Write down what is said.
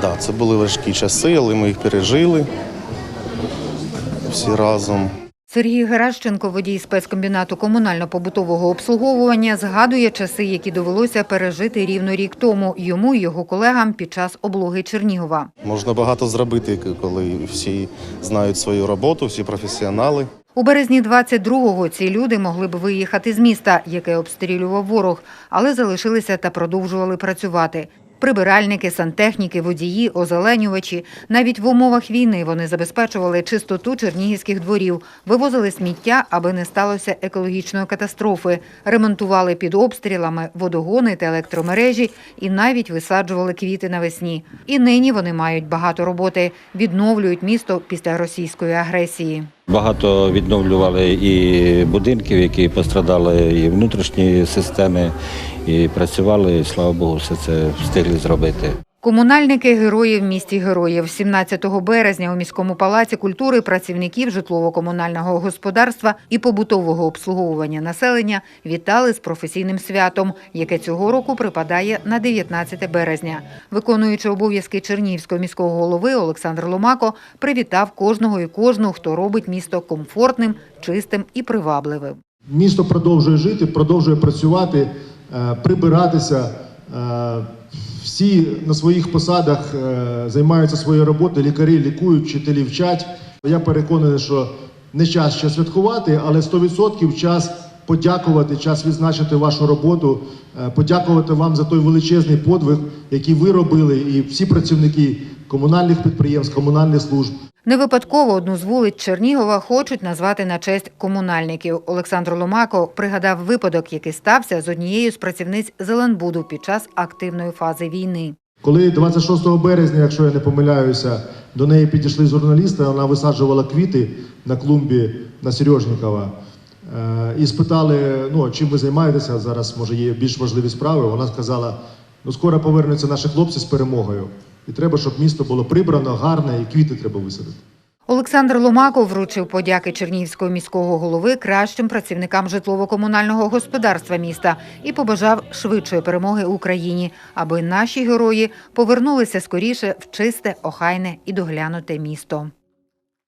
Да, це були важкі часи, але ми їх пережили всі разом. Сергій Геращенко, водій спецкомбінату комунально-побутового обслуговування, згадує часи, які довелося пережити рівно рік тому йому і його колегам під час облоги Чернігова. Можна багато зробити, коли всі знають свою роботу, всі професіонали. У березні 22-го ці люди могли б виїхати з міста, яке обстрілював ворог, але залишилися та продовжували працювати. Прибиральники, сантехніки, водії, озеленювачі. Навіть в умовах війни вони забезпечували чистоту чернігівських дворів, вивозили сміття, аби не сталося екологічної катастрофи, ремонтували під обстрілами водогони та електромережі і навіть висаджували квіти навесні. І нині вони мають багато роботи, відновлюють місто після російської агресії. Багато відновлювали і будинків, які пострадали, і внутрішні системи, і працювали, і слава Богу, все це встигли зробити. Комунальники герої в місті героїв 17 березня у міському палаці культури працівників житлово-комунального господарства і побутового обслуговування населення вітали з професійним святом, яке цього року припадає на 19 березня. Виконуючи обов'язки Чернігівського міського голови Олександр Ломако привітав кожного і кожну, хто робить місто комфортним, чистим і привабливим. Місто продовжує жити, продовжує працювати, е, прибиратися. Всі на своїх посадах е, займаються своєю роботою, лікарі лікують, вчителі вчать. Я переконаний, що не час ще святкувати, але 100% час подякувати, час відзначити вашу роботу, е, подякувати вам за той величезний подвиг, який ви робили, і всі працівники комунальних підприємств, комунальних служб. Не випадково одну з вулиць Чернігова хочуть назвати на честь комунальників. Олександр Ломако пригадав випадок, який стався з однією з працівниць Зеленбуду під час активної фази війни. Коли 26 березня, якщо я не помиляюся, до неї підійшли журналісти, вона висаджувала квіти на клумбі на Сережникова. Е, І спитали, ну чим ви займаєтеся зараз, може є більш важливі справи. Вона сказала: ну скоро повернуться наші хлопці з перемогою, і треба, щоб місто було прибрано, гарне, і квіти треба висадити. Олександр Ломаков вручив подяки Чернігівського міського голови кращим працівникам житлово-комунального господарства міста і побажав швидшої перемоги Україні, аби наші герої повернулися скоріше в чисте, охайне і доглянуте місто.